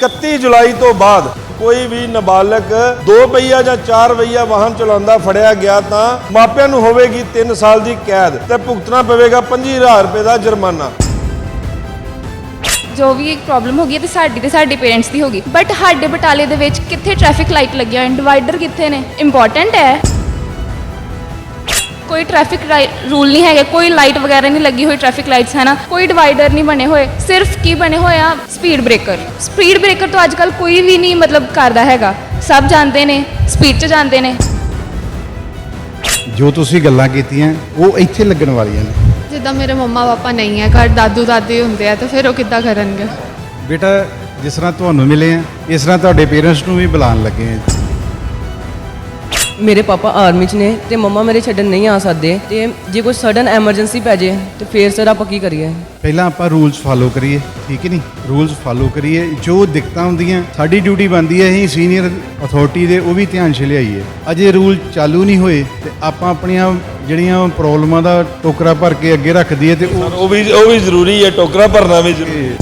31 ਜੁਲਾਈ ਤੋਂ ਬਾਅਦ ਕੋਈ ਵੀ ਨਾਬਾਲਗ ਦੋ ਪਹੀਆ ਜਾਂ ਚਾਰ ਪਹੀਆ ਵਾਹਨ ਚਲਾਉਂਦਾ ਫੜਿਆ ਗਿਆ ਤਾਂ ਮਾਪਿਆਂ ਨੂੰ ਹੋਵੇਗੀ 3 ਸਾਲ ਦੀ ਕੈਦ ਤੇ ਭੁਗਤਣਾ ਪਵੇਗਾ 25000 ਰੁਪਏ ਦਾ ਜੁਰਮਾਨਾ। ਜੋ ਵੀ ਪ੍ਰੋਬਲਮ ਹੋ ਗਈ ਤੇ ਸਾਡੀ ਤੇ ਸਾਡੇ ਪੇਰੈਂਟਸ ਦੀ ਹੋ ਗਈ। ਬਟ ਸਾਡੇ ਬਟਾਲੇ ਦੇ ਵਿੱਚ ਕਿੱਥੇ ਟ੍ਰੈਫਿਕ ਲਾਈਟ ਲੱਗਿਆ? ਹੋਇਆ ਡਿਵਾਈਡਰ ਕਿੱਥੇ ਨੇ? ਇੰਪੋਰਟੈਂਟ ਹੈ। ਕੋਈ ਟ੍ਰੈਫਿਕ ਰੂਲ ਨਹੀਂ ਹੈਗਾ ਕੋਈ ਲਾਈਟ ਵਗੈਰਾ ਨਹੀਂ ਲੱਗੀ ਹੋਈ ਟ੍ਰੈਫਿਕ ਲਾਈਟਸ ਹੈ ਨਾ ਕੋਈ ਡਿਵਾਈਡਰ ਨਹੀਂ ਬਣੇ ਹੋਏ ਸਿਰਫ ਕੀ ਬਣੇ ਹੋਏ ਆ? ਸਪੀਡ ਬ੍ਰੇਕਰ ਸਪੀਡ ਬ੍ਰੇਕਰ ਤੋਂ ਅੱਜ ਕੱਲ ਕੋਈ ਵੀ ਨਹੀਂ ਮਤਲਬ ਕਰਦਾ ਹੈਗਾ। ਸਭ ਜਾਣਦੇ ਨੇ ਸਪੀਡ 'ਚ ਜਾਂਦੇ ਨੇ। ਜੋ ਤੁਸੀਂ ਗੱਲਾਂ ਕੀਤੀਆਂ ਉਹ ਇੱਥੇ ਲੱਗਣ ਵਾਲੀਆਂ ਨੇ। ਜਿੱਦਾਂ ਮੇਰੇ ਮੰਮਾ ਪਾਪਾ ਨਹੀਂ ਹੈ ਘਰ ਦਾਦੂ ਦਾਦੀ ਹੁੰਦੇ ਆ ਤਾਂ ਫਿਰ ਉਹ ਕਿੱਦਾਂ ਕਰਨਗੇ? ਬੇਟਾ ਜਿਸ ਤਰ੍ਹਾਂ ਤੁਹਾਨੂੰ ਮਿਲੇ ਆ ਇਸ ਤਰ੍ਹਾਂ ਤੁਹਾਡੇ ਪੇਰੈਂਟਸ ਨੂੰ ਵੀ ਬੁਲਾਉਣ ਲੱਗੇ ਆ। ਮੇਰੇ ਪਾਪਾ ਆਰਮੀ 'ਚ ਨੇ ਤੇ ਮੰਮਾ ਮੇਰੇ ਛੱਡਣ ਨਹੀਂ ਆ ਸਕਦੇ ਤੇ ਜੇ ਕੋਈ ਸਡਨ ਐਮਰਜੈਂਸੀ ਪੈ ਜੇ ਤੇ ਫੇਰ ਸਰ ਆਪਾਂ ਕੀ ਕਰੀਏ? ਪਹਿਲਾਂ ਆਪਾਂ ਰੂਲਸ ਫਾਲੋ ਕਰੀਏ ਠੀਕ ਹੈ ਨਹੀਂ? ਰੂਲਸ ਫਾਲੋ ਕਰੀਏ ਜੋ ਦਿੱਕਤਾਂ ਹੁੰਦੀਆਂ ਸਾਡੀ ਡਿਊਟੀ ਬਣਦੀ ਹੈ ਅਸੀਂ ਸੀਨੀਅਰ ਅਥਾਰਟੀ ਦੇ ਉਹ ਵੀ ਧਿਆਨ 'ਚ ਲਿਆਈਏ। ਅਜੇ ਰੂਲ ਚਾਲੂ ਨਹੀਂ ਹੋਏ ਤੇ ਆਪਾਂ ਆਪਣੀਆਂ ਜਿਹੜੀਆਂ ਪ੍ਰੋਬਲਮਾਂ ਦਾ ਟੋਕਰਾ ਭਰ ਕੇ ਅੱਗੇ ਰੱਖ ਦਈਏ ਤੇ ਉਹ ਉਹ ਵੀ ਉਹ ਵੀ ਜ਼ਰੂਰੀ ਹੈ ਟੋਕਰਾ ਭਰਨਾ ਵੀ ਜ਼ਰੂਰੀ ਹੈ।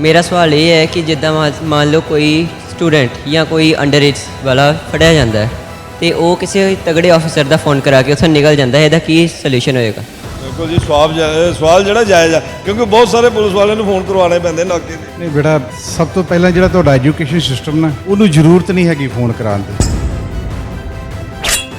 ਮੇਰਾ ਸਵਾਲ ਇਹ ਹੈ ਕਿ ਜਿੱਦਾਂ ਮੰਨ- ਮੰਨ ਲਓ ਕੋਈ ਸਟੂਡੈਂਟ ਜਾਂ ਕੋਈ ਅੰਡਰ ਏਜ ਵਾਲਾ ਫੜਿਆ ਜਾਂਦਾ ਹੈ ਤੇ ਉਹ ਕਿਸੇ ਤਗੜੇ ਆਫੀਸਰ ਦਾ ਫੋਨ ਕਰਾ ਕੇ ਉੱਥੋਂ ਨਿਕਲ ਜਾਂਦਾ ਹੈ ਇਹਦਾ ਕੀ ਸੋਲੂਸ਼ਨ ਹੋਏਗਾ? ਬਿਲਕੁਲ ਜੀ ਸਵਾਲ ਸਵਾਲ ਜਿਹੜਾ ਜਾਇਜ਼ ਆ ਕਿਉਂਕਿ ਬਹੁਤ ਸਾਰੇ ਪੁਲਿਸ ਵਾਲਿਆਂ ਨੂੰ ਫੋਨ ਕਰਵਾਉਣੇ ਪੈਂਦੇ ਨਾਕੇ ਤੇ। ਨਹੀਂ ਬੇਟਾ ਸਭ ਤੋਂ ਪਹਿਲਾਂ ਜਿਹੜਾ ਤੁਹਾਡਾ ਐਜੂਕੇਸ਼ਨ ਸਿਸਟਮ ਨਾ ਉਹਨੂੰ ਜ਼ਰੂਰਤ ਨਹੀਂ ਹੈਗੀ ਫੋਨ ਕਰਾਉਣ ਦੀ।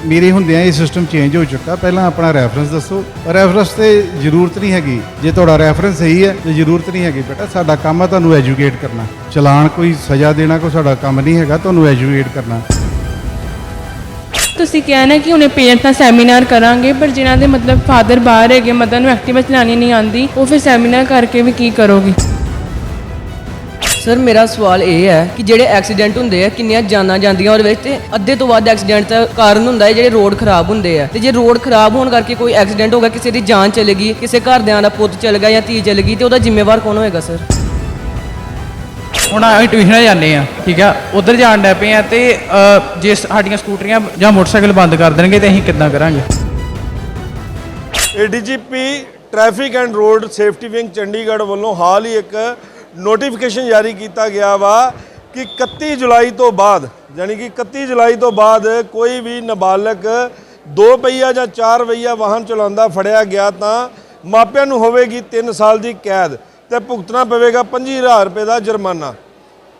ਮੇਰੇ ਹੁੰਦਿਆਂ ਇਹ ਸਿਸਟਮ ਚੇਂਜ ਹੋ ਚੁੱਕਾ। ਪਹਿਲਾਂ ਆਪਣਾ ਰੈਫਰੈਂਸ ਦੱਸੋ। ਰੈਫਰੈਂਸ ਤੇ ਜ਼ਰੂਰਤ ਨਹੀਂ ਹੈਗੀ। ਜੇ ਤੁਹਾਡਾ ਰੈਫਰੈਂਸ ਸਹੀ ਹੈ, ਤੇ ਜ਼ਰੂਰਤ ਨਹੀਂ ਹੈਗੀ ਬੇਟਾ। ਸਾਡਾ ਕੰਮ ਹੈ ਤੁਹਾਨੂੰ ਐਜੂਕੇਟ ਕਰਨਾ। ਚਲਾਨ ਕੋਈ ਸਜ਼ਾ ਦੇਣਾ ਕੋਈ ਸਾਡਾ ਕੰਮ ਨਹੀਂ ਹੈਗਾ, ਤੁਹਾਨੂੰ ਐਜੂਕੇਟ ਕਰਨਾ। ਤੁਸੀਂ ਕਿਹਾ ਨਾ ਕਿ ਉਹਨੇ ਪੇਰੈਂਟਸ ਨਾਲ ਸੈਮੀਨਾਰ ਕਰਾਂਗੇ, ਪਰ ਜਿਨ੍ਹਾਂ ਦੇ ਮਤਲਬ ਫਾਦਰ ਬਾਹਰ ਹੈਗੇ ਮਦਰ ਨੂੰ ਐਕਟਿਵਾ ਚਲਾਉਣੀ ਨਹੀਂ ਆਉਂਦੀ, ਉਹ ਫਿਰ ਸੈਮੀਨਾਰ ਕਰਕੇ ਵੀ ਕੀ ਕਰੋਗੇ? ਸਰ ਮੇਰਾ ਸਵਾਲ ਇਹ ਹੈ ਕਿ ਜਿਹੜੇ ਐਕਸੀਡੈਂਟ ਹੁੰਦੇ ਆ ਕਿੰਨੀਆਂ ਜਾਨਾਂ ਜਾਂਦੀਆਂ ਉਹਦੇ ਵਿੱਚ? ਤੇ ਅੱਧੇ ਤੋਂ ਵੱਧ ਐਕਸੀਡੈਂਟ ਦਾ ਕਾਰਨ ਹੁੰਦਾ ਹੈ ਜਿਹੜੇ ਰੋਡ ਖਰਾਬ ਹੁੰਦੇ ਆ। ਤੇ ਜੇ ਰੋਡ ਖਰਾਬ ਹੋਣ ਕਰਕੇ ਕੋਈ ਐਕਸੀਡੈਂਟ ਹੋ ਗਿਆ ਕਿਸੇ ਦੀ ਜਾਨ ਚਲੇ ਗਈ ਕਿਸੇ ਘਰਦਿਆਂ ਦਾ ਪੁੱਤ ਚਲ ਗਿਆ ਜਾਂ ਧੀ ਚਲ ਗਈ ਤੇ ਉਹਦਾ ਜ਼ਿੰਮੇਵਾਰ ਕੌਣ ਹੋਏਗਾ ਸਰ? ਹੁਣ ਅਸੀਂ ਟਿਊਸ਼ਨਾਂ ਜਾਂਦੇ ਆ ਠੀਕ ਆ? ਉਧਰ ਜਾਣ ਡੈ ਪਏ ਆ ਤੇ ਅ, ਜੇ ਸਾਡੀਆਂ ਸਕੂਟਰੀਆਂ ਜਾਂ ਮੋਟਰਸਾਈਕਲ ਬੰਦ ਕਰ ਦੇਣਗੇ ਤੇ ਅਸੀਂ ਕਿੱਦਾਂ ਕਰਾਂਗੇ? ADGP traffic and road safety wing Chandigarh ਵੱਲੋਂ ਹਾਲ ਹੀ ਇੱਕ ਨੋਟੀਫਿਕੇਸ਼ਨ ਜਾਰੀ ਕੀਤਾ ਗਿਆ ਵਾ ਕਿ 31 ਜੁਲਾਈ ਤੋਂ ਬਾਅਦ ਯਾਨੀ ਕਿ 31 ਜੁਲਾਈ ਤੋਂ ਬਾਅਦ ਕੋਈ ਵੀ ਨਾਬਾਲਗ ਦੋ ਪਹੀਆ ਜਾਂ ਚਾਰ ਪਹੀਆ ਵਾਹਨ ਚਲਾਉਂਦਾ ਫੜਿਆ ਗਿਆ ਤਾਂ ਮਾਪਿਆਂ ਨੂੰ ਹੋਵੇਗੀ 3 ਸਾਲ ਦੀ ਕੈਦ ਤੇ ਭੁਗਤਣਾ ਪਵੇਗਾ 25000 ਰੁਪਏ ਦਾ ਜੁਰਮਾਨਾ।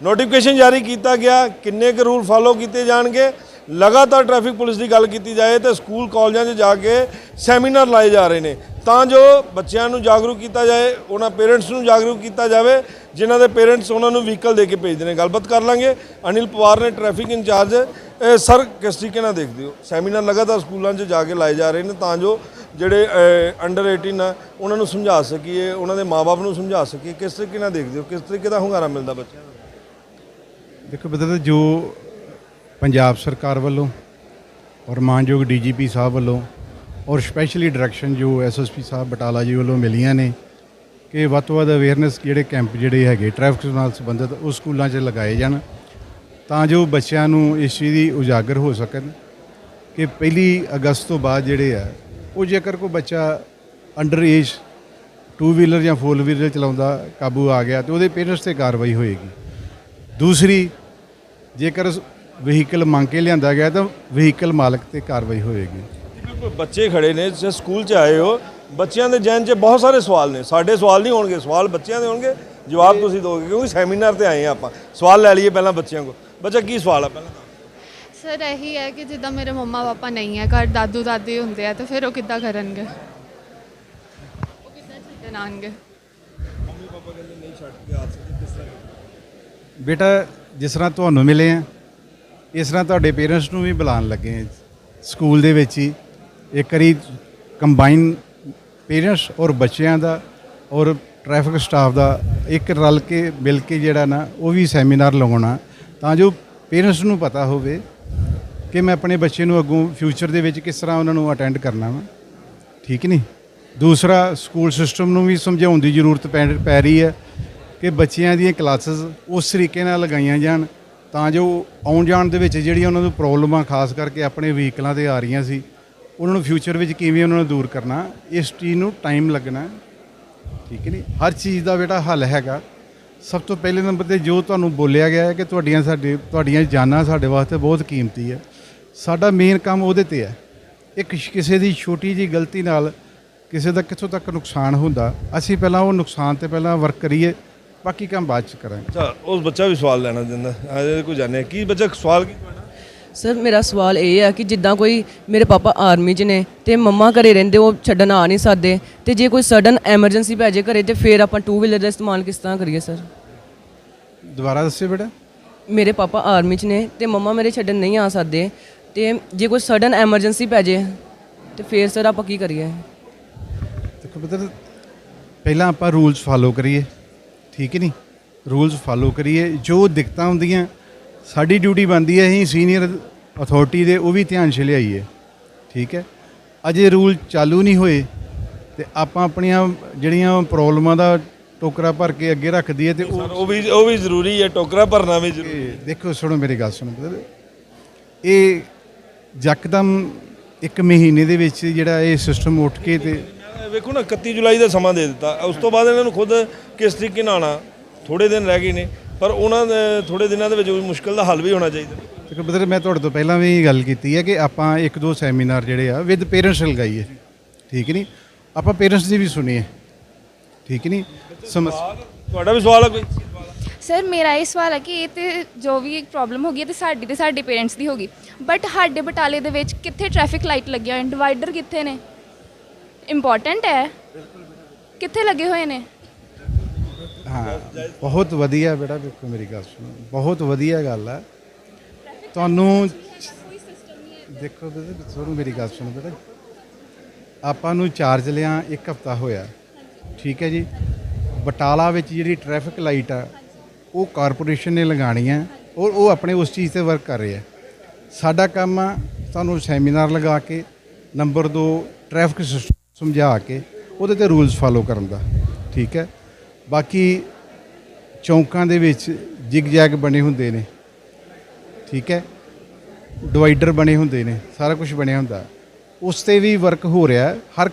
ਨੋਟੀਫਿਕੇਸ਼ਨ ਜਾਰੀ ਕੀਤਾ ਗਿਆ, ਕਿੰਨੇ ਕੁ ਰੂਲ ਫਾਲੋ ਕੀਤੇ ਜਾਣਗੇ? ਲਗਾਤਾਰ ਟ੍ਰੈਫਿਕ ਪੁਲਿਸ ਦੀ ਗੱਲ ਕੀਤੀ ਜਾਏ ਤੇ ਸਕੂਲ ਕਾਲਜਾਂ 'ਚ ਜਾ ਕੇ ਸੈਮੀਨਾਰ ਲਾਏ ਜਾ ਰਹੇ ਨੇ। ਤਾਂ ਜੋ ਬੱਚਿਆਂ ਨੂੰ ਜਾਗਰੂਕ ਕੀਤਾ ਜਾਏ, ਉਹਨਾਂ ਪੇਰੈਂਟਸ ਨੂੰ ਜਾਗਰੂਕ ਕੀਤਾ ਜਾਵੇ, ਜਿਨ੍ਹਾਂ ਦੇ ਪੇਰੈਂਟਸ ਉਹਨਾਂ ਨੂੰ ਵਹੀਕਲ ਦੇ ਕੇ ਭੇਜਦੇ ਨੇ। ਗੱਲਬਾਤ ਕਰ ਲਾਂਗੇ। ਅਨਿਲ ਪਵਾਰ ਨੇ ਟ੍ਰੈਫਿਕ ਇੰਚਾਰਜ ਸਰ ਕਿਸ ਤਰੀਕੇ ਨਾਲ ਦੇਖਦੇ ਹੋ? ਸੈਮੀਨਾਰ ਲਗਾਤਾਰ ਸਕੂਲਾਂ 'ਚ ਜਾ ਕੇ ਲਾਏ ਜਾ ਰਹੇ ਨੇ ਤਾਂ ਜੋ ਜਿਹੜੇ ਅੰਡਰ 18 ਆ, ਉਹਨਾਂ ਨੂੰ ਸਮਝਾ ਸਕੀਏ, ਉਹਨਾਂ ਦੇ ਮਾਪੇ ਨੂੰ ਸਮਝਾ ਸਕੀਏ। ਕਿਸ ਤਰੀਕੇ ਨਾਲ ਦੇਖਦੇ ਹੋ? ਕਿਸ ਤਰੀਕੇ ਦਾ ਹੁੰਗਾਰਾ ਮਿਲਦਾ ਬੱਚਿਆਂ ਨੂੰ? ਦੇਖੋ ਬਦਲ ਜੋ ਪੰਜਾਬ ਸਰਕਾਰ ਵੱਲੋਂ ਔਰ ਮਾਨਯੋਗ ਡੀਜੀਪੀ ਸਾਹਿਬ ਵੱਲੋਂ ਔਰ ਸਪੈਸ਼ਲੀ ਡਾਇਰੈਕਸ਼ਨ ਜੋ ਐਸਐਸਪੀ ਸਾਹਿਬ ਬਟਾਲਾ ਜੀ ਵੱਲੋਂ ਮਿਲੀਆਂ ਨੇ ਕਿ ਵੱਧ ਤੋਂ ਵੱਧ ਅਵੇਅਰਨੈਸ ਜਿਹੜੇ ਕੈਂਪ ਜਿਹੜੇ ਹੈਗੇ ਟ੍ਰੈਫਿਕ ਨਾਲ ਸੰਬੰਧਿਤ, ਉਹ ਸਕੂਲਾਂ 'ਚ ਲਗਾਏ ਜਾਣ ਤਾਂ ਜੋ ਬੱਚਿਆਂ ਨੂੰ ਇਸ ਚੀਜ਼ ਦੀ ਉਜਾਗਰ ਹੋ ਸਕਣ ਕਿ ਪਹਿਲੀ ਅਗਸਤ ਤੋਂ ਬਾਅਦ ਜਿਹੜੇ ਆ, ਉਹ ਜੇਕਰ ਕੋਈ ਬੱਚਾ ਅੰਡਰ ਏਜ ਟੂ ਵੀਲਰ ਜਾਂ ਫੋਰ ਵੀਲਰ ਚਲਾਉਂਦਾ, ਕਾਬੂ ਆ ਗਿਆ ਤੇ ਉਹਦੇ ਪੇਰੈਂਟਸ ਤੇ ਕਾਰਵਾਈ ਹੋਏਗੀ। ਦੂਸਰੀ, ਜੇਕਰ ਵਹੀਕਲ ਮੰਗ ਕੇ ਲਿਆਂਦਾ ਗਿਆ ਤਾਂ ਵਹੀਕਲ ਮਾਲਕ ਤੇ ਕਾਰਵਾਈ ਹੋਏਗੀ। ਬੱਚੇ ਖੜੇ ਨੇ ਜੇ ਸਕੂਲ 'ਚ ਆਏ ਹੋ। ਬੱਚਿਆਂ ਦੇ ਜਹਿਨ 'ਚ ਬਹੁਤ ਸਾਰੇ ਸਵਾਲ ਨੇ। ਸਾਡੇ ਸਵਾਲ ਨਹੀਂ ਹੋਣਗੇ ਸਵਾਲ ਬੱਚਿਆਂ ਦੇ ਹੋਣਗੇ। ਜਵਾਬ ਤੁਸੀਂ ਦੋਗੇ ਕਿਉਂਕਿ ਸੈਮੀਨਾਰ ਤੇ ਆਏ ਆ ਆਪਾਂ। ਸਵਾਲ ਲੈ ਲਈਏ ਪਹਿਲਾਂ ਬੱਚਿਆਂ ਕੋਲ। ਬੱਚਾ ਕੀ ਸਵਾਲ ਆ ਪਹਿਲਾਂ? ਸਰ ਇਹੀ ਹੈ ਕਿ ਜਿੱਦਾਂ ਮੇਰੇ ਮੰਮਾ ਪਾਪਾ ਨਹੀਂ ਹੈ ਘਰ ਦਾਦੂ ਦਾਦੀ ਹੁੰਦੇ ਆ ਤਾਂ ਫਿਰ ਉਹ ਕਿੱਦਾਂ ਕਰਨਗੇ? ਉਹ ਕਿੱਦਾਂ ਛੱਡਣ ਬੇਟਾ ਜਿਸ ਤਰ੍ਹਾਂ ਤੁਹਾਨੂੰ ਮਿਲੇ ਆ ਇਸ ਤਰ੍ਹਾਂ ਤੁਹਾਡੇ ਪੇਰੈਂਟਸ ਨੂੰ ਵੀ ਬੁਲਾਉਣ ਲੱਗੇ ਆ ਸਕੂਲ ਦੇ ਵਿੱਚ ਹੀ। ਇੱਕ ਵਾਰੀ ਕੰਬਾਈਨ ਪੇਰੈਂਟਸ ਔਰ ਬੱਚਿਆਂ ਦਾ ਔਰ ਟ੍ਰੈਫਿਕ ਸਟਾਫ ਦਾ ਇੱਕ ਰਲ ਕੇ, ਮਿਲ ਕੇ ਜਿਹੜਾ ਨਾ, ਉਹ ਵੀ ਸੈਮੀਨਾਰ ਲਗਾਉਣਾ ਤਾਂ ਜੋ ਪੇਰੈਂਟਸ ਨੂੰ ਪਤਾ ਹੋਵੇ ਕਿ ਮੈਂ ਆਪਣੇ ਬੱਚੇ ਨੂੰ ਅੱਗੋਂ ਫਿਊਚਰ ਦੇ ਵਿੱਚ ਕਿਸ ਤਰ੍ਹਾਂ ਉਹਨਾਂ ਨੂੰ ਅਟੈਂਡ ਕਰਨਾ ਵਾ। ਠੀਕ ਨਹੀਂ? ਦੂਸਰਾ, ਸਕੂਲ ਸਿਸਟਮ ਨੂੰ ਵੀ ਸਮਝਾਉਣ ਦੀ ਜ਼ਰੂਰਤ ਪੈ ਪੈ ਰਹੀ ਹੈ ਕਿ ਬੱਚਿਆਂ ਦੀਆਂ ਕਲਾਸਿਸ ਉਸ ਤਰੀਕੇ ਨਾਲ ਲਗਾਈਆਂ ਜਾਣ ਤਾਂ ਜੋ ਆਉਣ ਜਾਣ ਦੇ ਵਿੱਚ ਜਿਹੜੀਆਂ ਉਹਨਾਂ ਨੂੰ ਪ੍ਰੋਬਲਮਾਂ, ਖਾਸ ਕਰਕੇ ਆਪਣੇ ਵਹੀਕਲਾਂ ਤੇ ਆ ਰਹੀਆਂ ਸੀ ਉਹਨਾਂ ਨੂੰ ਫਿਊਚਰ ਵਿੱਚ ਕਿਵੇਂ ਉਹਨਾਂ ਨੂੰ ਦੂਰ ਕਰਨਾ, ਇਸ ਚੀਜ਼ ਨੂੰ ਟਾਈਮ ਲੱਗਣਾ, ਠੀਕ ਹੈ ਨਹੀਂ ਹਰ ਚੀਜ਼ ਦਾ ਬੇਟਾ ਹੱਲ ਹੈਗਾ। ਸਭ ਤੋਂ ਪਹਿਲੇ ਨੰਬਰ ਤੇ ਜੋ ਤੁਹਾਨੂੰ ਬੋਲਿਆ ਗਿਆ ਹੈ ਕਿ ਤੁਹਾਡੀਆਂ ਸਾਡੇ, ਤੁਹਾਡੀਆਂ ਜਾਨਾਂ ਸਾਡੇ ਵਾਸਤੇ ਬਹੁਤ ਕੀਮਤੀ ਹੈ। ਸਾਡਾ ਮੇਨ ਕੰਮ ਉਹਦੇ ਤੇ ਹੈ। ਇੱਕ ਕਿਸੇ ਦੀ ਛੋਟੀ ਜੀ ਗਲਤੀ ਨਾਲ ਕਿਸੇ ਦਾ ਕਿੱਥੋਂ ਤੱਕ ਨੁਕਸਾਨ ਹੁੰਦਾ, ਅਸੀਂ ਪਹਿਲਾਂ ਉਹ ਨੁਕਸਾਨ ਤੇ ਪਹਿਲਾਂ ਵਰਕ ਕਰੀਏ, ਬਾਕੀ ਕੰਮ ਬਾਅਦ ਚ ਕਰਾਂਗੇ। ਅੱਛਾ ਉਸ ਬੱਚਾ ਵੀ ਸਵਾਲ ਲੈਣਾ ਦਿੰਦਾ ਆ ਕੋਈ ਜਾਣਿਆ। ਕੀ ਬੱਚਾ ਸਵਾਲ ਕੀ ਸਰ ਮੇਰਾ ਸਵਾਲ ਇਹ ਹੈ ਕਿ ਜਿੱਦਾਂ ਕੋਈ ਮੇਰੇ ਪਾਪਾ ਆਰਮੀ 'ਚ ਨੇ ਤੇ ਮੰਮਾ ਘਰੇ ਰਹਿੰਦੇ ਉਹ ਛੱਡਣ ਆ ਨਹੀਂ ਸਕਦੇ ਤੇ ਜੇ ਕੋਈ ਸਡਨ ਐਮਰਜੈਂਸੀ ਪੈ ਜੇ ਘਰੇ ਤੇ ਫਿਰ ਆਪਾਂ ਟੂ ਵੀਲਰ ਦਾ ਇਸਤੇਮਾਲ ਕਿਸ ਤਰ੍ਹਾਂ ਕਰੀਏ ਸਰ? ਦੁਬਾਰਾ ਦੱਸਿਓ ਬੇਟਾ। ਮੇਰੇ ਪਾਪਾ ਆਰਮੀ 'ਚ ਨੇ ਤੇ ਮੰਮਾ ਮੇਰੇ ਛੱਡਣ ਨਹੀਂ ਆ ਸਕਦੇ ਤੇ ਜੇ ਕੋਈ ਸਡਨ ਐਮਰਜੈਂਸੀ ਪੈ ਜੇ ਤੇ ਫਿਰ ਸਰ ਆਪਾਂ ਕੀ ਕਰੀਏ? ਦੇਖੋ ਪੁੱਤਰ ਪਹਿਲਾਂ ਆਪਾਂ ਰੂਲਸ ਫਾਲੋ ਕਰੀਏ ਠੀਕ ਹੈ ਨਹੀਂ ਰੂਲਸ ਫਾਲੋ ਕਰੀਏ ਜੋ ਦਿੱਕਤਾਂ ਹੁੰਦੀਆਂ ਸਾਡੀ ਡਿਊਟੀ ਬਣਦੀ ਹੈ ਅਸੀਂ ਸੀਨੀਅਰ ਅਥਾਰਟੀ ਦੇ ਉਹ ਵੀ ਧਿਆਨ 'ਚ ਲਿਆਈਏ। ਠੀਕ ਹੈ? ਅਜੇ ਰੂਲ ਚਾਲੂ ਨਹੀਂ ਹੋਏ ਤੇ ਆਪਾਂ ਆਪਣੀਆਂ ਜਿਹੜੀਆਂ ਪ੍ਰੋਬਲਮਾਂ ਦਾ ਟੋਕਰਾ ਭਰ ਕੇ ਅੱਗੇ ਰੱਖ ਦਈਏ ਤੇ ਉਹ ਉਹ ਵੀ ਉਹ ਵੀ ਜ਼ਰੂਰੀ ਹੈ ਟੋਕਰਾ ਭਰਨਾ ਵੀ ਜ਼ਰੂਰੀ ਇਹ ਦੇਖੋ ਸੁਣੋ ਮੇਰੀ ਗੱਲ ਸੁਣੋ ਇਹ ਯਕਦਮ ਇੱਕ ਮਹੀਨੇ ਦੇ ਵਿੱਚ ਜਿਹੜਾ ਇਹ ਸਿਸਟਮ ਉੱਠ ਕੇ ਤੇ ਵੇਖੋ ਨਾ 31 ਜੁਲਾਈ ਦਾ ਸਮਾਂ ਦੇ ਦਿੱਤਾ। ਉਸ ਤੋਂ ਬਾਅਦ ਇਹਨਾਂ ਨੂੰ ਖੁਦ ਕਿਸ ਤਰੀਕੇ ਨਾਲ ਆਉਣਾ? ਥੋੜੇ ਦਿਨ ਰਹਿ ਗਏ ਨੇ। ਪਰ ਉਹਨਾਂ ਦੇ ਥੋੜੇ ਦਿਨਾਂ ਦੇ ਵਿੱਚ ਉਹ ਮੁਸ਼ਕਲ ਦਾ ਹੱਲ ਵੀ ਹੋਣਾ ਚਾਹੀਦਾ। ਦੇਖੋ ਬਦਰ ਮੈਂ ਤੁਹਾਡੇ ਤੋਂ ਪਹਿਲਾਂ ਵੀ ਗੱਲ ਕੀਤੀ ਹੈ ਕਿ ਆਪਾਂ ਇੱਕ ਦੋ ਸੈਮੀਨਾਰ ਜਿਹੜੇ ਆ ਵਿਦ ਪੇਰੈਂਟਸ ਲਗਾਈਏ ਠੀਕ ਨਹੀਂ ਆਪਾਂ ਪੇਰੈਂਟਸ ਦੀ ਵੀ ਸੁਣੀਏ। ਠੀਕ ਨਹੀਂ ਸਮੱਸਿਆ ਤੁਹਾਡਾ ਵੀ ਸਵਾਲ ਹੈ ਕੋਈ? ਸਰ ਮੇਰਾ ਇਹ ਸਵਾਲ ਹੈ ਕਿ ਇਹ ਤੇ ਜੋ ਵੀ ਇੱਕ ਪ੍ਰੋਬਲਮ ਹੋ ਗਈ ਹੈ ਤੇ ਸਾਡੀ ਤੇ ਸਾਡੇ ਪੇਰੈਂਟਸ ਦੀ ਹੋ ਗਈ। ਬਟ ਸਾਡੇ ਬਟਾਲੇ ਦੇ ਵਿੱਚ ਕਿੱਥੇ ਟ੍ਰੈਫਿਕ ਲਾਈਟ ਲੱਗੀਆਂ ਹੋਈਆਂ ਡਿਵਾਈਡਰ ਕਿੱਥੇ ਨੇ? ਇੰਪੋਰਟੈਂਟ ਹੈ। ਕਿੱਥੇ ਲੱਗੇ ਹੋਏ ਨੇ? ਹਾਂ, ਬਹੁਤ ਵਧੀਆ ਬੇਟਾ ਵੇਖੋ ਮੇਰੀ ਗੱਲ ਸੁਣੋ, ਬਹੁਤ ਵਧੀਆ ਗੱਲ ਹੈ ਤੁਹਾਨੂੰ ਦੇਖੋ ਬੇਟਾ ਸੁਣੋ ਮੇਰੀ ਗੱਲ ਸੁਣੋ ਬੇਟਾ। ਆਪਾਂ ਨੂੰ ਚਾਰਜ ਲਿਆ ਇੱਕ ਹਫਤਾ ਹੋਇਆ, ਠੀਕ ਹੈ ਜੀ। ਬਟਾਲਾ ਵਿੱਚ ਜਿਹੜੀ ਟ੍ਰੈਫਿਕ ਲਾਈਟ ਆ, ਉਹ ਕਾਰਪੋਰੇਸ਼ਨ ਨੇ ਲਗਾਣੀ ਹੈ ਔਰ ਉਹ ਆਪਣੇ ਉਸ ਚੀਜ਼ ਤੇ ਵਰਕ ਕਰ ਰਹੇ ਆ। ਸਾਡਾ ਕੰਮ ਆ ਤੁਹਾਨੂੰ ਸੈਮੀਨਾਰ ਲਗਾ ਕੇ ਨੰਬਰ 2 ਟ੍ਰੈਫਿਕ ਸਿਸਟਮ ਸਮਝਾ ਕੇ, ਉਹਦੇ ਤੇ ਰੂਲਸ ਫਾਲੋ ਕਰਨ ਦਾ, ਠੀਕ ਹੈ। ਬਾਕੀ ਚੌਂਕਾਂ ਦੇ ਵਿੱਚ ਜਿਗ ਜੈਗ ਬਣੇ ਹੁੰਦੇ ਨੇ। ਠੀਕ ਹੈ? ਡਿਵਾਈਡਰ ਬਣੇ ਹੁੰਦੇ ਨੇ, ਸਾਰਾ ਕੁਝ ਬਣਿਆ ਹੁੰਦਾ। ਉਸ ਤੇ ਵੀ ਵਰਕ ਹੋ ਰਿਹਾ, ਹਰ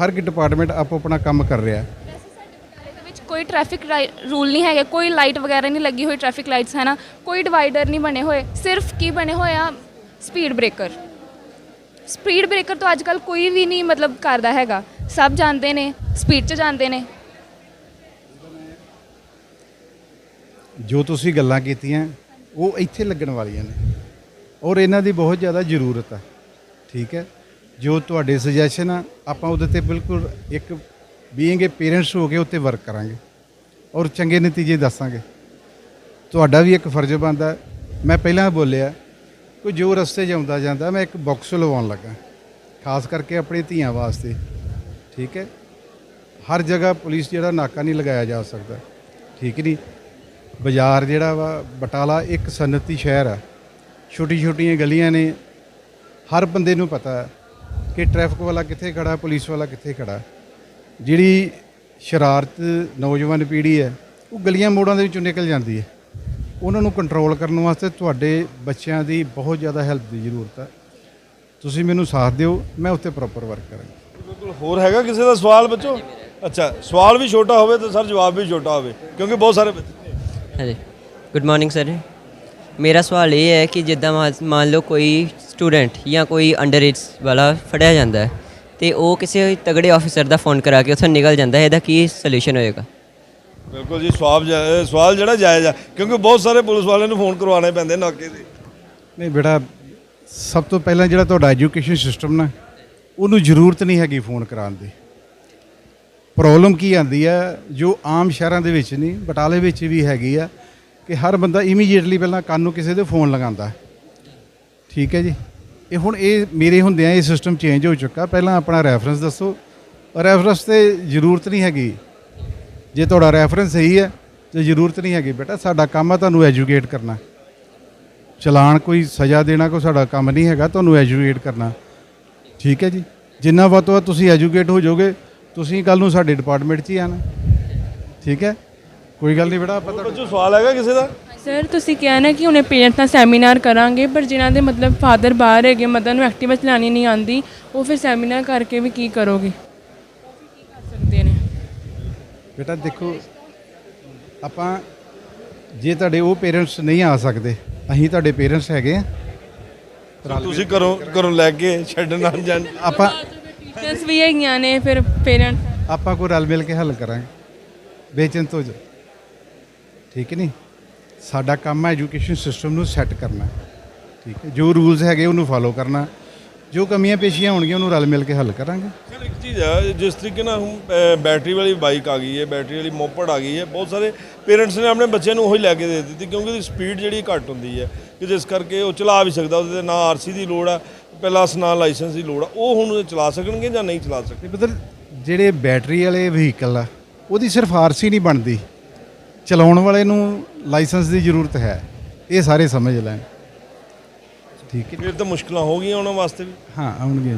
ਹਰ ਇੱਕ ਡਿਪਾਰਟਮੈਂਟ ਆਪੋ ਆਪਣਾ ਕੰਮ ਕਰ ਰਿਹਾ। ਕੋਈ ਟ੍ਰੈਫਿਕ ਰੂਲ ਨਹੀਂ ਹੈਗਾ, ਕੋਈ ਲਾਈਟ ਵਗੈਰਾ ਨਹੀਂ ਲੱਗੀ ਹੋਈ ਟ੍ਰੈਫਿਕ ਲਾਈਟਸ ਹੈ ਨਾ? ਕੋਈ ਡਿਵਾਈਡਰ ਨਹੀਂ ਬਣੇ ਹੋਏ, ਸਿਰਫ ਕੀ ਬਣੇ ਹੋਏ ਆ? ਸਪੀਡ ਬ੍ਰੇਕਰ ਸਪੀਡ ਬ੍ਰੇਕਰ ਤੋਂ ਅੱਜ ਕੱਲ ਕੋਈ ਵੀ ਨਹੀਂ ਮਤਲਬ ਕਰਦਾ ਹੈਗਾ। ਸਭ ਜਾਣਦੇ ਨੇ ਸਪੀਡ 'ਚ ਜਾਂਦੇ ਨੇ। ਜੋ ਤੁਸੀਂ ਗੱਲਾਂ ਕੀਤੀਆਂ, ਉਹ ਇੱਥੇ ਲੱਗਣ ਵਾਲੀਆਂ ਨੇ। ਔਰ ਇਹਨਾਂ ਦੀ ਬਹੁਤ ਜ਼ਿਆਦਾ ਜ਼ਰੂਰਤ ਹੈ ਠੀਕ ਹੈ? ਜੋ ਤੁਹਾਡੇ ਸੁਜੈਸ਼ਨ ਆ, ਆਪਾਂ ਉਹਦੇ ਤੇ ਬਿਲਕੁਲ ਇੱਕ ਬੀਇੰਗ ਏ ਪੇਰੈਂਟਸ ਹੋ ਕੇ ਉੱਤੇ ਵਰਕ ਕਰਾਂਗੇ। ਔਰ ਚੰਗੇ ਨਤੀਜੇ ਦੱਸਾਂਗੇ। ਤੁਹਾਡਾ ਵੀ ਇੱਕ ਫਰਜ਼ ਬਣਦਾ। ਮੈਂ ਪਹਿਲਾਂ ਬੋਲਿਆ, ਕੋਈ ਜੋ ਰਸਤੇ 'ਚ ਆਉਂਦਾ ਜਾਂਦਾ, ਮੈਂ ਇੱਕ ਬਾਕਸ ਲਵਾਉਣ ਲੱਗਾ। ਖਾਸ ਕਰਕੇ ਆਪਣੇ ਧੀਆਂ ਵਾਸਤੇ। ਠੀਕ ਹੈ? ਹਰ ਜਗ੍ਹਾ ਪੁਲਿਸ ਜਿਹੜਾ ਨਾਕਾ ਨਹੀਂ ਲਗਾਇਆ ਜਾ ਸਕਦਾ। ਠੀਕ ਨਹੀਂ? ਬਾਜ਼ਾਰ ਜਿਹੜਾ ਵਾ, ਬਟਾਲਾ ਇੱਕ ਸਨਅਤੀ ਸ਼ਹਿਰ ਆ। ਛੋਟੀ ਛੋਟੀਆਂ ਗਲੀਆਂ ਨੇ। ਹਰ ਬੰਦੇ ਨੂੰ ਪਤਾ ਕਿ ਟ੍ਰੈਫਿਕ ਵਾਲਾ ਕਿੱਥੇ ਖੜਾ, ਪੁਲਿਸ ਵਾਲਾ ਕਿੱਥੇ ਖੜਾ। ਜਿਹੜੀ ਸ਼ਰਾਰਤ ਨੌਜਵਾਨ ਪੀੜ੍ਹੀ ਹੈ, ਉਹ ਗਲੀਆਂ ਮੋੜਾਂ ਦੇ ਵਿੱਚੋਂ ਨਿਕਲ ਜਾਂਦੀ ਹੈ। ਉਹਨਾਂ ਨੂੰ ਕੰਟਰੋਲ ਕਰਨ ਵਾਸਤੇ ਤੁਹਾਡੇ ਬੱਚਿਆਂ ਦੀ ਬਹੁਤ ਜ਼ਿਆਦਾ ਹੈਲਪ ਦੀ ਜ਼ਰੂਰਤ ਹੈ ਤੁਸੀਂ ਮੈਨੂੰ ਸਾਥ ਦਿਓ, ਮੈਂ ਉੱਤੇ ਪ੍ਰੋਪਰ ਵਰਕ ਕਰਾਂਗਾ। ਬਿਲਕੁਲ, ਹੋਰ ਹੈਗਾ ਕਿਸੇ ਦਾ ਸਵਾਲ ਬੱਚੋ? ਅੱਛਾ, ਸਵਾਲ ਵੀ ਛੋਟਾ ਹੋਵੇ ਤਾਂ ਸਰ ਜਵਾਬ ਵੀ ਛੋਟਾ ਹੋਵੇ, ਕਿਉਂਕਿ ਬਹੁਤ ਸਾਰੇ ਬੱਚੇ ਹਾਂਜੀ। ਗੁੱਡ ਮਾਰਨਿੰਗ ਸਰ ਮੇਰਾ ਸਵਾਲ ਇਹ ਹੈ ਕਿ ਜਿੱਦਾਂ ਮੰਨ- ਮੰਨ ਲਓ ਕੋਈ ਸਟੂਡੈਂਟ ਜਾਂ ਕੋਈ ਅੰਡਰ ਏਜ ਵਾਲਾ ਫੜਿਆ ਜਾਂਦਾ ਹੈ ਤੇ ਉਹ ਕਿਸੇ ਤਗੜੇ ਆਫੀਸਰ ਦਾ ਫੋਨ ਕਰਾ ਕੇ ਉੱਥੋਂ ਨਿਕਲ ਜਾਂਦਾ ਹੈ ਇਹਦਾ ਕੀ ਸੋਲੂਸ਼ਨ ਹੋਏਗਾ? ਬਿਲਕੁਲ ਜੀ ਸਵਾਲ ਜਾ- ਸਵਾਲ ਜਿਹੜਾ ਜਾਇਜ਼ ਆ ਕਿਉਂਕਿ ਬਹੁਤ ਸਾਰੇ ਪੁਲਿਸ ਵਾਲਿਆਂ ਨੂੰ ਫੋਨ ਕਰਵਾਉਣੇ ਪੈਂਦੇ ਨਾਕੇ ਤੇ। ਨਹੀਂ ਬੇਟਾ ਸਭ ਤੋਂ ਪਹਿਲਾਂ ਜਿਹੜਾ ਤੁਹਾਡਾ ਐਜੂਕੇਸ਼ਨ ਸਿਸਟਮ ਨਾ ਉਹਨੂੰ ਜ਼ਰੂਰਤ ਨਹੀਂ ਹੈਗੀ ਫੋਨ ਕਰਾਉਣ ਦੀ। ਪ੍ਰੋਬਲਮ ਕੀ ਆਂਦੀ ਆ, ਜੋ ਆਮ ਸ਼ਹਿਰਾਂ ਦੇ ਵਿੱਚ ਨਹੀਂ, ਬਟਾਲੇ ਵਿੱਚ ਵੀ ਹੈਗੀ ਆ, ਕਿ ਹਰ ਬੰਦਾ ਇਮੀਡੀਏਟਲੀ ਪਹਿਲਾਂ ਕੰਨ ਨੂੰ ਕਿਸੇ ਦੇ ਫੋਨ ਲਗਾਉਂਦਾ। ਠੀਕ ਹੈ ਜੀ? ਇਹ ਹੁਣ ਇਹ ਮੇਰੇ ਹੁੰਦਿਆਂ ਇਹ ਸਿਸਟਮ ਚੇਂਜ ਹੋ ਚੁੱਕਾ। ਪਹਿਲਾਂ ਆਪਣਾ ਰੈਫਰੈਂਸ ਦੱਸੋ। ਰੈਫਰੈਂਸ ਤੇ ਜ਼ਰੂਰਤ ਨਹੀਂ ਹੈਗੀ। ਜੇ ਤੁਹਾਡਾ ਰੈਫਰੈਂਸ ਸਹੀ ਹੈ, ਤੇ ਜ਼ਰੂਰਤ ਨਹੀਂ ਹੈਗੀ। ਬੇਟਾ, ਸਾਡਾ ਕੰਮ ਆ ਤੁਹਾਨੂੰ ਐਜੂਕੇਟ ਕਰਨਾ। ਚਲਾਨ ਕੋਈ ਸਜ਼ਾ ਦੇਣਾ ਕੋਈ ਸਾਡਾ ਕੰਮ ਨਹੀਂ ਹੈਗਾ, ਤੁਹਾਨੂੰ ਐਜੂਕੇਟ ਕਰਨਾ। ਠੀਕ ਹੈ ਜੀ? ਜਿੰਨਾ ਵੱਧ ਤੋਂ ਵੱਧ ਤੁਸੀਂ ਐਜੂਕੇਟ ਹੋ ਜਾਓਗੇ ਤੁਸੀਂ ਕੱਲ ਨੂੰ ਸਾਡੇ ਡਿਪਾਰਟਮੈਂਟ 'ਚ ਹੀ ਆਣਾ ਠੀਕ ਹੈ? ਕੋਈ ਗੱਲ ਨਹੀਂ ਬੇਟਾ ਆਪਾਂ ਤੁਹਾਡੇ- ਬੱਚੋ ਸਵਾਲ ਹੈਗਾ ਕਿਸੇ ਦਾ? ਸਰ ਤੁਸੀਂ ਕਿਹਾ ਨਾ ਕਿ ਹੁਣੇ ਪੇਰੈਂਟਸ ਨਾਲ ਸੈਮੀਨਾਰ ਕਰਾਂਗੇ ਪਰ ਜਿਨ੍ਹਾਂ ਦੇ ਮਤਲਬ ਫਾਦਰ ਬਾਹਰ ਹੈਗੇ ਮਦਰ ਨੂੰ ਐਕਟਿਵਾ ਚਲਾਉਣੀ ਨਹੀਂ ਆਉਂਦੀ ਉਹ ਫਿਰ ਸੈਮੀਨਾਰ ਕਰਕੇ ਵੀ ਕੀ ਕਰੋਗੇ? ਉਹ ਫਿਰ ਕੀ ਕਰ ਸਕਦੇ ਨੇ ਬੇਟਾ ਦੇਖੋ ਆਪਾਂ ਜੇ ਤੁਹਾਡੇ ਉਹ ਪੇਰੈਂਟਸ ਨਹੀਂ ਆ ਸਕਦੇ ਅਸੀਂ ਤੁਹਾਡੇ ਪੇਰੈਂਟਸ ਹੈਗੇ ਆ। ਤੁਸੀਂ ਘਰੋਂ ਘਰੋਂ ਲੈ ਕੇ ਛੱਡਣ ਆਪਾਂ ਟੀਚਰਸ ਵੀ ਹੈਗੀਆਂ ਨੇ, ਫਿਰ ਪੇਰੈਂਟਸ ਆਪਾਂ ਕੋਈ ਰਲ ਮਿਲ ਕੇ ਹੱਲ ਕਰਾਂਗੇ। ਬੇਚਿੰਤ ਹੋ ਜਾ। ਠੀਕ ਹੈ ਨਹੀਂ ਸਾਡਾ ਕੰਮ ਹੈ ਐਜੂਕੇਸ਼ਨ ਸਿਸਟਮ ਨੂੰ ਸੈੱਟ ਕਰਨਾ। ਠੀਕ ਹੈ? ਜੋ ਰੂਲਸ ਹੈਗੇ ਉਹਨੂੰ ਫਾਲੋ ਕਰਨਾ। ਜੋ ਕਮੀਆਂ ਪੇਸ਼ੀਆਂ ਹੋਣਗੀਆਂ ਉਹਨੂੰ ਰਲ ਮਿਲ ਕੇ ਹੱਲ ਕਰਾਂਗੇ। ਸਰ ਇੱਕ ਚੀਜ਼ ਹੈ ਜਿਸ ਤਰੀਕੇ ਨਾਲ ਹੁਣ ਬੈਟਰੀ ਵਾਲੀ ਬਾਈਕ ਆ ਗਈ ਹੈ ਬੈਟਰੀ ਵਾਲੀ ਮੋਪੜ ਆ ਗਈ ਹੈ ਬਹੁਤ ਸਾਰੇ ਪੇਰੈਂਟਸ ਨੇ ਆਪਣੇ ਬੱਚਿਆਂ ਨੂੰ ਉਹੀ ਲੈ ਕੇ ਦੇ ਦਿੱਤੀ ਕਿਉਂਕਿ ਉਹਦੀ ਸਪੀਡ ਜਿਹੜੀ ਘੱਟ ਹੁੰਦੀ ਹੈ। ਕਿ ਜਿਸ ਕਰਕੇ ਉਹ ਚਲਾ ਵੀ ਸਕਦਾ ਉਹਦੇ ਤੇ ਨਾ ਆਰਸੀ ਦੀ ਲੋੜ ਆ ਪਲੱਸ ਨਾ ਲਾਇਸੈਂਸ ਦੀ ਲੋੜ ਆ ਉਹ ਹੁਣ ਚਲਾ ਸਕਣਗੇ ਜਾਂ ਨਹੀਂ ਚਲਾ ਸਕਦੇ ਮਤਲਬ ਜਿਹੜੇ ਬੈਟਰੀ ਵਾਲੇ ਵਹੀਕਲ ਆ ਉਹਦੀ ਸਿਰਫ ਆਰਸੀ ਨਹੀਂ ਬਣਦੀ। ਚਲਾਉਣ ਵਾਲੇ ਨੂੰ ਲਾਇਸੈਂਸ ਦੀ ਜ਼ਰੂਰਤ ਹੈ ਇਹ ਸਾਰੇ ਸਮਝ ਲੈਣ। ਠੀਕ ਹੈ। ਫਿਰ ਤਾਂ ਮੁਸ਼ਕਲਾਂ ਹੋ ਗਈਆਂ ਉਹਨਾਂ ਵਾਸਤੇ ਵੀ। ਹਾਂ ਆਉਣਗੇ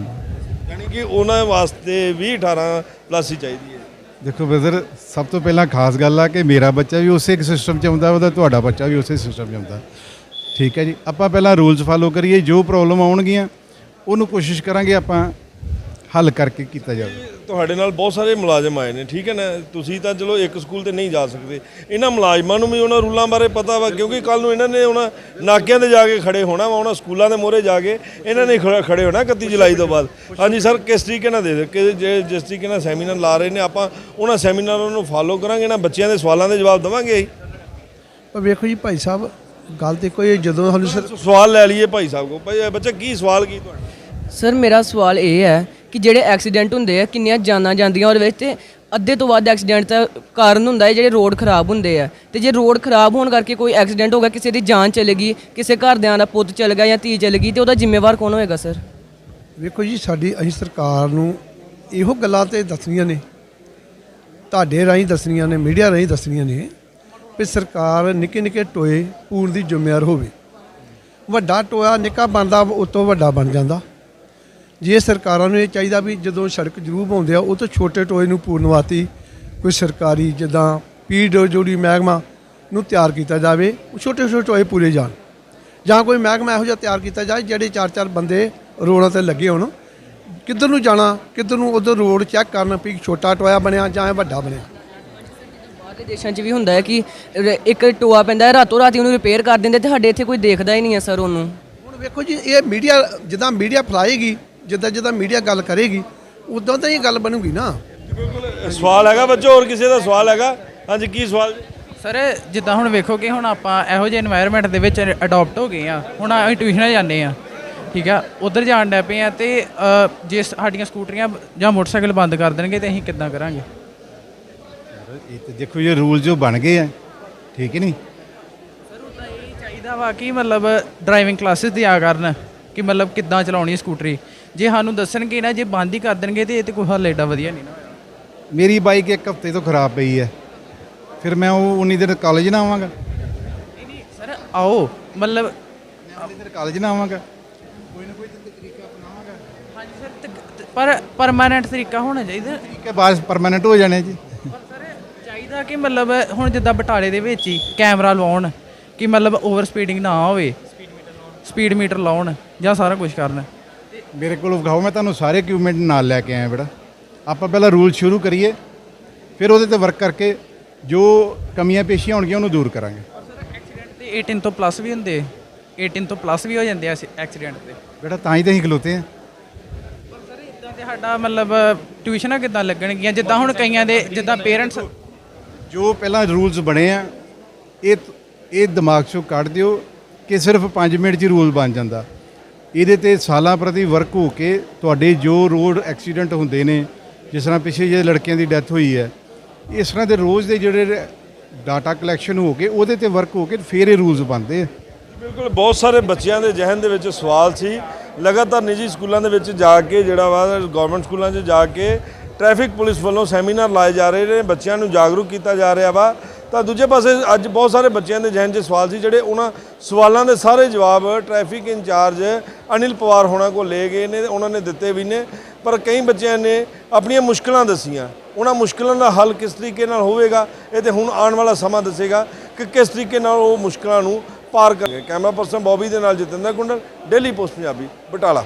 ਯਾਨੀ ਕਿ ਉਹਨਾਂ ਵਾਸਤੇ ਵੀ 18 ਪਲੱਸ ਹੀ ਚਾਹੀਦੀ ਹੈ। ਦੇਖੋ ਬ੍ਰਦਰ ਸਭ ਤੋਂ ਪਹਿਲਾਂ ਖਾਸ ਗੱਲ ਆ ਕਿ ਮੇਰਾ ਬੱਚਾ ਵੀ ਉਸੇ ਇੱਕ ਸਿਸਟਮ 'ਚ ਆਉਂਦਾ ਉਹਦਾ ਤੁਹਾਡਾ ਬੱਚਾ ਵੀ ਉਸੇ ਸਿਸਟਮ 'ਚ ਆਉਂਦਾ। ਠੀਕ ਹੈ ਜੀ ਆਪਾਂ ਪਹਿਲਾਂ ਰੂਲਸ ਫਾਲੋ ਕਰੀਏ ਜੋ ਪ੍ਰੋਬਲਮ ਆਉਣਗੀਆਂ ਉਹਨੂੰ ਕੋਸ਼ਿਸ਼ ਕਰਾਂਗੇ ਆਪਾਂ ਹੱਲ ਕਰਕੇ ਕੀਤਾ ਜਾਵੇ। ਤੁਹਾਡੇ ਨਾਲ ਬਹੁਤ ਸਾਰੇ ਮੁਲਾਜ਼ਮ ਆਏ ਨੇ ਠੀਕ ਹੈ ਨਾ? ਤੁਸੀਂ ਤਾਂ ਚਲੋ ਇੱਕ ਸਕੂਲ ਤੇ ਨਹੀਂ ਜਾ ਸਕਦੇ। ਇਹਨਾਂ ਮੁਲਾਜ਼ਮਾਂ ਨੂੰ ਵੀ ਉਹਨਾਂ ਰੂਲਾਂ ਬਾਰੇ ਪਤਾ ਵਾ ਕਿਉਂਕਿ ਕੱਲ ਨੂੰ ਇਹਨਾਂ ਨੇ ਉਹਨਾਂ ਨਾਕਿਆਂ ਤੇ ਜਾ ਕੇ ਖੜੇ ਹੋਣਾ ਵਾ ਉਹਨਾਂ ਸਕੂਲਾਂ ਦੇ ਮੋਹਰੇ ਜਾ ਕੇ ਇਹਨਾਂ ਨੇ ਖੜਾ- ਖੜੇ ਹੋਣਾ 31 ਜੁਲਾਈ ਤੋਂ ਬਾਅਦ। ਹਾਂਜੀ ਸਰ ਕਿਸ ਤਰੀਕੇ ਨਾਲ ਦੇ ਕਿ ਜੇ ਜਿਸ ਤਰੀਕੇ ਨਾਲ ਸੈਮੀਨਾਰ ਲਾ ਰਹੇ ਨੇ ਆਪਾਂ ਉਹਨਾਂ ਸੈਮੀਨਾਰਾਂ ਨੂੰ ਫਾਲੋ ਕਰਾਂਗੇ ਨਾ ਬੱਚਿਆਂ ਦੇ ਸਵਾਲਾਂ ਦੇ ਜਵਾਬ ਦੇਵਾਂਗੇ ਹੀ ਪਰ ਵੇਖੋ ਜੀ ਭਾਈ ਸਾਹਿਬ ਗੱਲ ਤੇ ਕੋਈ ਜਦੋਂ ਸਾਨੂੰ ਸਰ ਸਵਾਲ ਲੈ ਲਈਏ ਭਾਈ ਸਾਹਿਬ ਕੋ ਭਾਈ ਬੱਚਾ ਕੀ ਸਵਾਲ ਕੀ ਤੁਹਾਡਾ? ਸਰ ਮੇਰਾ ਸਵਾਲ ਇਹ ਹੈ ਕਿ ਜਿਹੜੇ ਐਕਸੀਡੈਂਟ ਹੁੰਦੇ ਆ, ਕਿੰਨੀਆਂ ਜਾਨਾਂ ਜਾਂਦੀਆਂ ਉਹਦੇ ਵਿੱਚ ਤੇ ਅੱਧੇ ਤੋਂ ਵੱਧ ਐਕਸੀਡੈਂਟ ਦਾ ਕਾਰਨ ਹੁੰਦਾ ਹੈ, ਜਿਹੜੇ ਰੋਡ ਖਰਾਬ ਹੁੰਦੇ ਆ। ਤੇ ਜੇ ਰੋਡ ਖਰਾਬ ਹੋਣ ਕਰਕੇ ਕੋਈ ਐਕਸੀਡੈਂਟ ਹੋ ਗਿਆ, ਕਿਸੇ ਦੀ ਜਾਨ ਚਲੇ ਗਈ, ਕਿਸੇ ਘਰਦਿਆਂ ਦਾ ਪੁੱਤ ਚਲ ਗਿਆ ਜਾਂ ਧੀ ਚਲ ਗਈ, ਤੇ ਉਹਦਾ ਜ਼ਿੰਮੇਵਾਰ ਕੌਣ ਹੋਏਗਾ, ਸਰ? ਵੇਖੋ ਜੀ, ਸਾਡੀ, ਅਸੀਂ ਸਰਕਾਰ ਨੂੰ ਇਹੋ ਗੱਲਾਂ ਤੇ ਦੱਸਣੀਆਂ ਨੇ। ਤੁਹਾਡੇ ਰਾਹੀਂ ਦੱਸਣੀਆਂ ਨੇ, ਮੀਡੀਆ ਰਾਹੀਂ ਦੱਸਣੀਆਂ ਨੇ ਵੀ ਸਰਕਾਰ ਨਿੱਕੇ ਨਿੱਕੇ ਟੋਏ ਪੂਰਨ ਦੀ ਜ਼ਿੰਮੇਵਾਰ ਹੋਵੇ। ਵੱਡਾ ਟੋਇਆ ਨਿੱਕਾ ਬਣਦਾ ਉਤੋਂ ਵੱਡਾ ਬਣ ਜਾਂਦਾ। ਜੇ ਸਰਕਾਰਾਂ ਨੂੰ ਇਹ ਚਾਹੀਦਾ ਵੀ ਜਦੋਂ ਸੜਕ ਜ਼ਰੂਰ ਪਾਉਂਦੇ ਆ ਉਹ ਤੋਂ ਛੋਟੇ ਟੋਏ ਨੂੰ ਪੂਰਨਵਾਤੀ ਕੋਈ ਸਰਕਾਰੀ ਜਿੱਦਾਂ ਪੀਡਬਲਯੂਡੀ ਮਹਿਕਮਾ ਨੂੰ ਤਿਆਰ ਕੀਤਾ ਜਾਵੇ ਉਹ ਛੋਟੇ ਛੋਟੇ ਟੋਏ ਪੂਰੇ ਜਾਣ। ਜਾਂ ਕੋਈ ਮਹਿਕਮਾ ਇਹੋ ਜਿਹਾ ਤਿਆਰ ਕੀਤਾ ਜਾਏ ਜਿਹੜੇ ਚਾਰ ਚਾਰ ਬੰਦੇ ਰੋਡਾਂ ਤੇ ਲੱਗੇ ਹੋਣ। ਕਿੱਧਰ ਨੂੰ ਜਾਣਾ ਕਿੱਧਰ ਨੂੰ ਉਧਰ ਰੋਡ ਚੈੱਕ ਕਰਨ ਵੀ ਛੋਟਾ ਟੋਇਆ ਬਣਿਆ ਜਾਂ ਵੱਡਾ ਬਣਿਆ। ਬਾਹਰ ਦੇ ਦੇਸ਼ਾਂ 'ਚ ਵੀ ਹੁੰਦਾ ਹੈ ਕਿ ਇੱਕ ਟੋਆ ਪੈਂਦਾ ਹੈ ਰਾਤੋਂ ਰਾਤੀ ਉਹਨੂੰ ਰਿਪੇਅਰ ਕਰ ਦਿੰਦੇ ਤੇ ਸਾਡੇ ਇੱਥੇ ਕੋਈ ਦੇਖਦਾ ਹੀ ਨਹੀਂ ਹੈ ਸਰ ਉਹਨੂੰ। ਹੁਣ ਵੇਖੋ ਜੀ ਇਹ ਮੀਡੀਆ ਜਿੱਦਾਂ ਮੀਡੀਆ ਫਲਾਏਗੀ ਜਿੱਦਾਂ ਜਿੱਦਾਂ ਮੀਡੀਆ ਗੱਲ ਕਰੇਗੀ ਉਦੋਂ ਤਾਂ ਇਹ ਗੱਲ ਬਣੂਗੀ ਨਾ। ਸਵਾਲ ਹੈਗਾ ਬੱਚੋ ਹੋਰ ਕਿਸੇ ਦਾ ਸਵਾਲ ਹੈਗਾ? ਹਾਂਜੀ ਕੀ ਸਵਾਲ? ਸਰ ਜਿੱਦਾਂ ਹੁਣ ਵੇਖੋ ਕਿ ਹੁਣ ਆਪਾਂ ਇਹੋ ਜਿਹੇ এনवायरमेंट ਦੇ ਵਿੱਚ ਅਡਾਪਟ ਹੋ ਗਏ ਆ ਹੁਣ ਅਸੀਂ ਟਿਊਸ਼ਨਾਂ ਜਾਂਦੇ ਆ ਠੀਕ ਆ ਉਧਰ ਜਾਣ ਲੱਗ ਪਏ ਆ ਤੇ ਜੇ ਸਾਡੀਆਂ ਸਕੂਟਰੀਆਂ ਜਾਂ ਮੋਟਰਸਾਈਕਲ ਬੰਦ ਕਰ ਦੇਣਗੇ ਤੇ ਅਸੀਂ ਕਿੱਦਾਂ ਕਰਾਂਗੇ? ਇਹ ਤੇ ਦੇਖੋ ਇਹ ਰੂਲ ਜੋ ਬਣ ਗਏ ਆ ਠੀਕ ਹੈ ਨਹੀਂ? ਸਰ ਉਹ ਤਾਂ ਇਹ ਚਾਹੀਦਾ ਵਾ ਕਿ ਮਤਲਬ ਡਰਾਈਵਿੰਗ ਕਲਾਸਿਸ ਦਿਆ ਕਰਨ ਕਿ ਮਤਲਬ ਕਿੱਦਾਂ ਚਲਾਉਣੀ ਸਕੂਟਰੀ। ਜੇ ਸਾਨੂੰ ਦੱਸਣਗੇ ਨਾ ਜੇ ਬੰਦ ਹੀ ਕਰ ਦੇਣਗੇ ਤੇ ਇਹ ਤੇ ਕੋਈ ਹੱਲ ਏਡਾ ਵਧੀਆ ਨਹੀਂ ਨਾ ਹੋਇਆ। ਮੇਰੀ ਬਾਈਕ ਇੱਕ ਹਫ਼ਤੇ ਤੋਂ ਖਰਾਬ ਪਈ ਹੈ। ਫਿਰ ਮੈਂ ਉਹ ਉਨੀ ਦਿਨ ਕਾਲਜ ਨਾ ਆਵਾਂਗਾ। ਨਹੀਂ ਨਹੀਂ ਸਰ ਆਓ। ਮਤਲਬ ਉਨੀ ਦਿਨ ਕਾਲਜ ਨਾ ਆਵਾਂਗਾ। ਹਾਂਜੀ ਸਰ ਤੇ- ਤੇ- ਪਰ ਪਰਮਾਨੈਂਟ ਤਰੀਕਾ ਹੋਣਾ ਚਾਹੀਦਾ। ਹੈ ਬਾਅਦ ਪਰਮਾਨੈਂਟ ਹੋ ਜਾਣੇ ਜੀ। ਸਰ ਚਾਹੀਦਾ ਕਿ ਮਤਲਬ ਹੁਣ ਜਿੱਦਾਂ ਬਟਾਲੇ ਦੇ ਵਿੱਚ ਹੀ ਕੈਮਰਾ ਲਵਾਉਣ ਕਿ ਮਤਲਬ ਓਵਰ ਸਪੀਡਿੰਗ ਨਾ ਹੋਵੇ। ਸਪੀਡ ਮੀਟਰ ਲਾਉਣ। ਜਾਂ ਸਾਰਾ ਕੁਝ ਕਰਨ। ਮੇਰੇ ਕੋਲ ਵਿਖਾਓ ਮੈਂ ਤੁਹਾਨੂੰ ਸਾਰੇ ਇਕਵਿਪਮੈਂਟ ਨਾਲ ਲੈ ਕੇ ਆਇਆ ਬੇਟਾ। ਆਪਾਂ ਪਹਿਲਾਂ ਰੂਲ ਸ਼ੁਰੂ ਕਰੀਏ ਫਿਰ ਉਹਦੇ ਤੇ ਵਰਕ ਕਰਕੇ ਜੋ ਕਮੀਆਂ ਪੇਸ਼ੀਆਂ ਹੋਣਗੀਆਂ ਉਹਨੂੰ ਦੂਰ ਕਰਾਂਗੇ। ਐਕਸੀਡੈਂਟ ਤੇ 18 ਤੋਂ ਪਲੱਸ ਵੀ ਹੁੰਦੇ 18 ਤੋਂ ਪਲੱਸ ਵੀ ਹੋ ਜਾਂਦੇ ਆ ਐਕਸੀਡੈਂਟ ਤੇ ਬੇਟਾ ਤਾਂ ਹੀ ਤਾਂ ਅਸੀਂ ਖਲੋਤੇ ਆ ਸਰ ਇਦਾਂ ਤੇ ਸਾਡਾ ਮਤਲਬ ਟਿਊਸ਼ਨਾਂ ਕਿੱਦਾਂ ਲੱਗਣਗੀਆਂ? ਜਿੱਦਾਂ ਹੁਣ ਕਈਆਂ ਦੇ ਜਿੱਦਾਂ ਪੇਰੈਂਟਸ ਜੋ ਪਹਿਲਾਂ ਰੂਲਸ ਬਣੇ ਆ ਇਹ ਇਹ ਦਿਮਾਗ 'ਚੋਂ ਕੱਢ ਦਿਓ ਕਿ ਸਿਰਫ 5 ਮਿੰਟ 'ਚ ਹੀ ਰੂਲ ਬਣ ਜਾਂਦਾ। ਇਹਦੇ ਤੇ ਸਾਲਾਂ ਪ੍ਰਤੀ ਵਰਕ ਹੋ ਕੇ ਤੁਹਾਡੇ ਜੋ ਰੋਡ ਐਕਸੀਡੈਂਟ ਹੁੰਦੇ ਨੇ, ਜਿਸ ਤਰ੍ਹਾਂ ਪਿੱਛੇ ਜਿਹੜੇ ਲੜਕਿਆਂ ਦੀ ਡੈਥ ਹੋਈ ਹੈ, ਇਸ ਤਰ੍ਹਾਂ ਦੇ ਰੋਜ਼ ਦੇ ਜਿਹੜੇ ਡਾਟਾ ਕਲੈਕਸ਼ਨ ਹੋ ਕੇ ਉਹਦੇ ਤੇ ਵਰਕ ਹੋ ਕੇ ਫਿਰ ਇਹ ਰੂਲਸ ਬਣਦੇ ਬਿਲਕੁਲ, ਬਹੁਤ ਸਾਰੇ ਬੱਚਿਆਂ ਦੇ ਜ਼ਿਹਨ ਦੇ ਵਿੱਚ ਸਵਾਲ ਸੀ। ਲਗਾਤਾਰ ਨਿੱਜੀ ਸਕੂਲਾਂ ਦੇ ਵਿੱਚ ਜਾ ਕੇ ਜਿਹੜਾ ਵਾ ਗਵਰਨਮੈਂਟ ਸਕੂਲਾਂ 'ਚ ਜਾ ਕੇ ਟ੍ਰੈਫਿਕ ਪੁਲਿਸ ਵੱਲੋਂ ਸੈਮੀਨਾਰ ਲਾਏ ਜਾ ਰਹੇ ਨੇ, ਬੱਚਿਆਂ ਨੂੰ ਜਾਗਰੂਕ ਕੀਤਾ ਜਾ ਰਿਹਾ ਵਾ। ਤਾਂ ਦੂਜੇ ਪਾਸੇ ਅੱਜ ਬਹੁਤ ਸਾਰੇ ਬੱਚਿਆਂ ਦੇ ਜ਼ਿਹਨ 'ਚ ਸਵਾਲ ਸੀ, ਜਿਹੜੇ ਉਹਨਾਂ ਸਵਾਲਾਂ ਦੇ ਸਾਰੇ ਜਵਾਬ ਟ੍ਰੈਫਿਕ ਇੰਚਾਰਜ ਅਨਿਲ ਪਵਾਰ ਹੋਣਾ ਕੋਲ ਲੈ ਗਏ ਨੇ, ਉਹਨਾਂ ਨੇ ਦਿੱਤੇ ਵੀ ਨੇ, ਪਰ ਕਈ ਬੱਚਿਆਂ ਨੇ ਆਪਣੀਆਂ ਮੁਸ਼ਕਲਾਂ ਦੱਸੀਆਂ। ਉਹਨਾਂ ਮੁਸ਼ਕਲਾਂ ਦਾ ਹੱਲ ਕਿਸ ਤਰੀਕੇ ਨਾਲ ਹੋਵੇਗਾ, ਇਹ ਤੇ ਹੁਣ ਆਉਣ ਵਾਲਾ ਸਮਾਂ ਦੱਸੇਗਾ ਕਿ ਕਿਸ ਤਰੀਕੇ ਨਾਲ ਉਹ ਮੁਸ਼ਕਲਾਂ ਨੂੰ ਪਾਰ ਕਰਨਗੇ ਕੈਮਰਾ ਪਰਸਨ ਬੌਬੀ ਦੇ ਨਾਲ ਜਤਿੰਦਰ ਕੁੰਡਲ ਡੇਲੀ ਪੋਸਟ ਪੰਜਾਬੀ, ਬਟਾਲਾ।